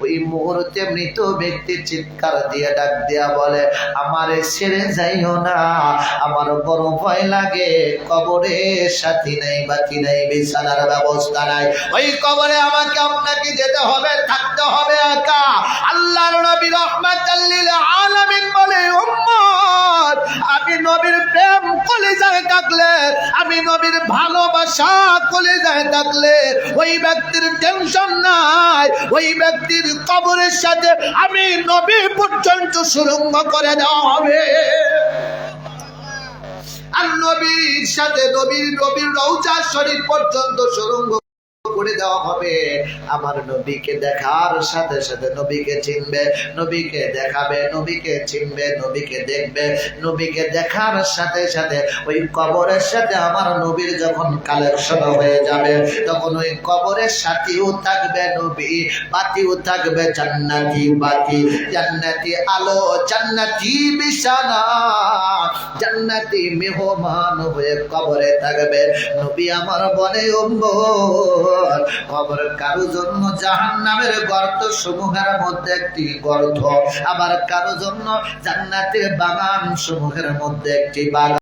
ওই মুহূর্তে মৃত ব্যক্তি চিৎকার দিয়ে ডাক দিয়া বলে, আমারে ছেড়ে যাইও না। আমার বড় ভয় লাগে। কবরে সাথী নাই বাতি নাই, বিছানার ব্যবস্থা নাই। ওই কবরে আমাকে আপনাকে যেতে হবে, থাকতে হবে একা। আল্লাহর নবী রহমাতাল্লিল আলামিন বলে, উম্মত, আমি নবীর প্রেম কলেজায় থাকলে আমি নবীর ভালোবাসা কলেজায় থাকলে ওই ব্যক্তির টেনশন নাই, ওই ব্যক্তির কবরের সাথে আমি নবী পর্যন্ত সুরঙ্গ করে দেওয়া হবে। আর নবীর সাথে নবীর নবীর রৌজা শরীর পর্যন্ত সুরঙ্গ করে দেওয়া হবে। আমার নবীকে দেখার সাথে সাথে নবীকে চিনবে, নবীকে দেখাবে, নবীকে চিনবে, নবীকে দেখবে, নবীকে দেখার সাথে সাথে ওই কবরের সাথে আমার নবীর যখন কালেকশন হয়ে যাবে, তখন ওই কবরের সাথেও থাকবে নবী, বাতিও থাকবে জান্নাতি, বাতি, জান্নাতি আলো, জান্নাতি বিছানা, জান্নাতি মেহমান হয়ে কবরে থাকবে। নবী আমার বলে অম্বর কবর কারও জন্য জাহান নামের গর্ত সমূহের মধ্যে একটি গর্ত, আবার কারও জন্য জান্নাতের বাগান সমূহের মধ্যে একটি বাগান।